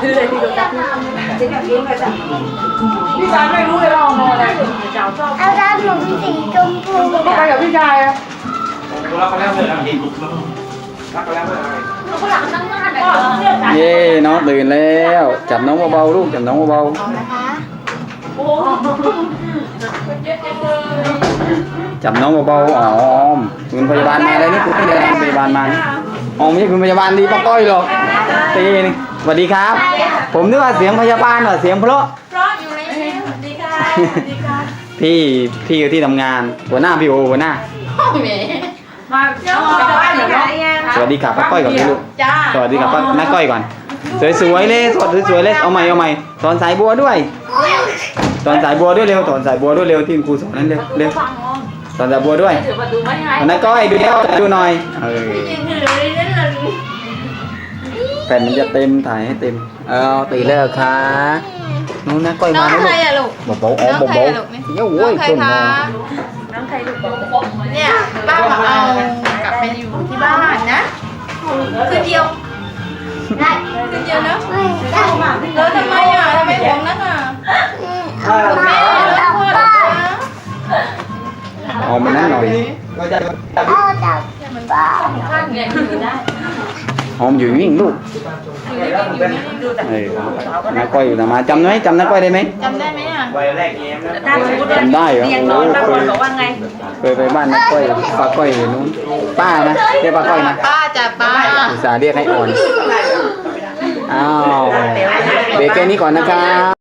พี่ชายไม่รู้เลยว่าเอานอนอะไรเอาด้านหนูสีชมพูก็ไปกับพี่ชายอะรักกันแล้วเลยรักกันแล้วเลยเย่น้องตื่นแล้ว จับน้องเบาๆลูกจับน้องเบาๆจับน้องเบาๆอ๋อมคุณพยาบาลมาเลยนี่คุณพยาบาลพยาบาลมาอ๋อไม่ใช่คุณพยาบาลดีป้าก้อยหรอก ตีนี่สวัสดีครับ ผมนึกว่าเสียงพยาบาลเหรอเสียงเพราะเพราะอยู่ในนี้ดีค่ะดีค่ะพี่พี่อยู่ที่ทำงานหัวหน้าพี่โอหัวหน้ามาเจ้าของบ้านเหรอเนาะสวัสดีครับป้าก้อยก่อนเลยลูกจ้าสวัสดีครับป้าน้าก้อยก่อน สวยๆเลยสวยสวยๆเลยเอาใหม่เอาใหม่สอนสายบัวด้วยสอนสายบัวด้วยเร็วสอนสายบัวด้วยเร็วที่ครูสอนนั่นเร็วเร็วสอนสายบัวด้วยถือประตูไม่ให้เอาน้าก้อยดูเร็วดูหน่อยเออ แผ่นมันจะเต็มถ่ายให้เต็ม เอาตีแล้วค่ะนู้นน้าก้อยน้อมางแล้วใครอะลูก ลูกเบาๆอ๋อน้องใครเบาอะลูกนี่ๆเดี๋ยวโว้ยน้องใครคนมคะองน้องใครลูกเนี่ยป้ามาเอากลับไปอยู่ที่บ้านนะ คืนเดียวได้คืนเดียวนะไม่ได้แล้วทำไมอะทำไมห่วงนักอะเอาแม่เอาแล้วพ่อเอานะเอามานั่นหน่อย เอาจับบ้าข้างเนี่ยอยู่ได้ หอมอยู่วิ่งลูกอยู่นี่อยู่นี่ดูแต่เออน้าก้อยอยู่แต่มาจำไหมจำน้าก้อยได้ไหมจำได้ไหมอะวัยแรกเกมนะถ้าสมมติจำได้เหรอเรียงนโอ้อนโหบางเคคนยบอกว่าไงเคยไปบ้านน้าก้อยป้าก้อยอยู่นู้นป้านะเรียกป้าก้อยนะป้าจ้ะป้าอุตส่าห์เรียกให้อ่อนอ้าวเบรกแค่นี้ก่อนนะครับ